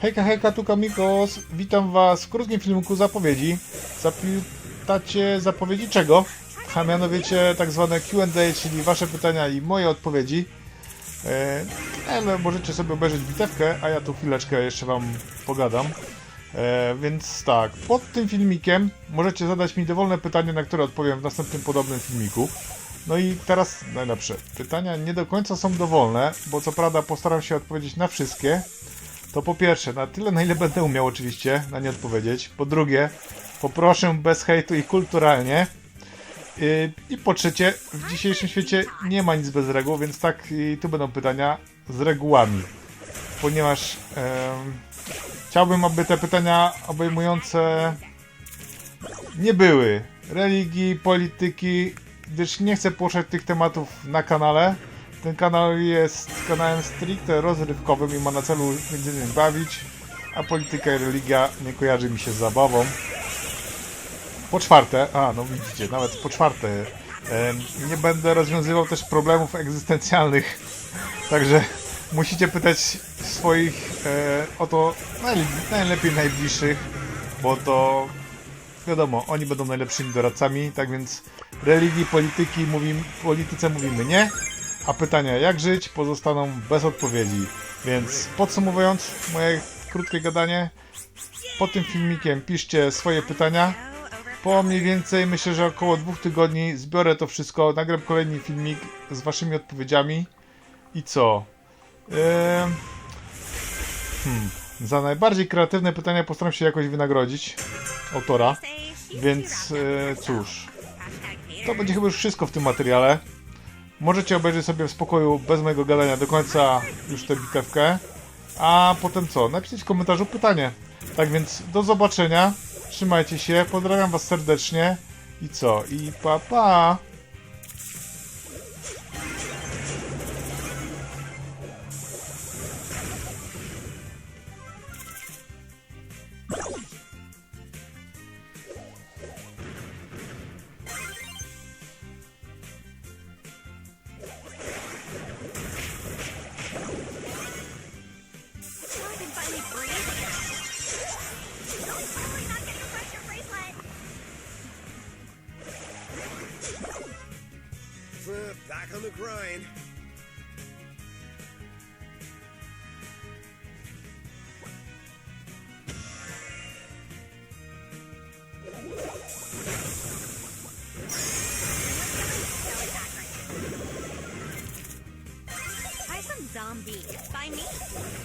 Hejka, hejka, tu Kamikos. Witam was w krótkim filmiku zapowiedzi. Zapytacie zapowiedzi czego? A mianowicie tak zwane Q&A, czyli wasze pytania i moje odpowiedzi. E, ale możecie sobie obejrzeć bitewkę, a ja tu chwileczkę jeszcze wam pogadam. E, więc tak, pod tym filmikiem możecie zadać mi dowolne pytanie, na które odpowiem w następnym podobnym filmiku. No i teraz najlepsze. Pytania nie do końca są dowolne, bo co prawda postaram się odpowiedzieć na wszystkie, to po pierwsze, na tyle na ile będę umiał oczywiście na nie odpowiedzieć. Po drugie, poproszę bez hejtu i kulturalnie. Yy, I po trzecie, w dzisiejszym świecie nie ma nic bez reguł, więc tak i tu będą pytania z regułami. Ponieważ chciałbym, aby te pytania obejmujące nie były religii, polityki, gdyż nie chcę poruszać tych tematów na kanale. Ten kanał jest kanałem stricte rozrywkowym i ma na celu m.in. bawić, a polityka i religia nie kojarzy mi się z zabawą. Po czwarte, a no widzicie, nawet po czwarte, nie będę rozwiązywał też problemów egzystencjalnych, także musicie pytać swoich e, o to najle- najlepiej najbliższych, bo to wiadomo, oni będą najlepszymi doradcami, tak więc religii, polityki mówimy, polityce mówimy nie, a pytania jak żyć pozostaną bez odpowiedzi. Więc podsumowując moje krótkie gadanie, pod tym filmikiem piszcie swoje pytania. Po mniej więcej myślę, że około dwóch tygodni zbiorę to wszystko, nagram kolejny filmik z waszymi odpowiedziami. I co? Ehm, hmm. Za najbardziej kreatywne pytania postaram się jakoś wynagrodzić autora. Więc e, cóż, to będzie chyba już wszystko w tym materiale. Możecie obejrzeć sobie w spokoju, bez mojego gadania do końca już tę bitewkę. A potem co? Napiszcie w komentarzu pytanie. Tak więc do zobaczenia. Trzymajcie się. Pozdrawiam was serdecznie. I co? I pa pa! Back on the grind. Zombie by me.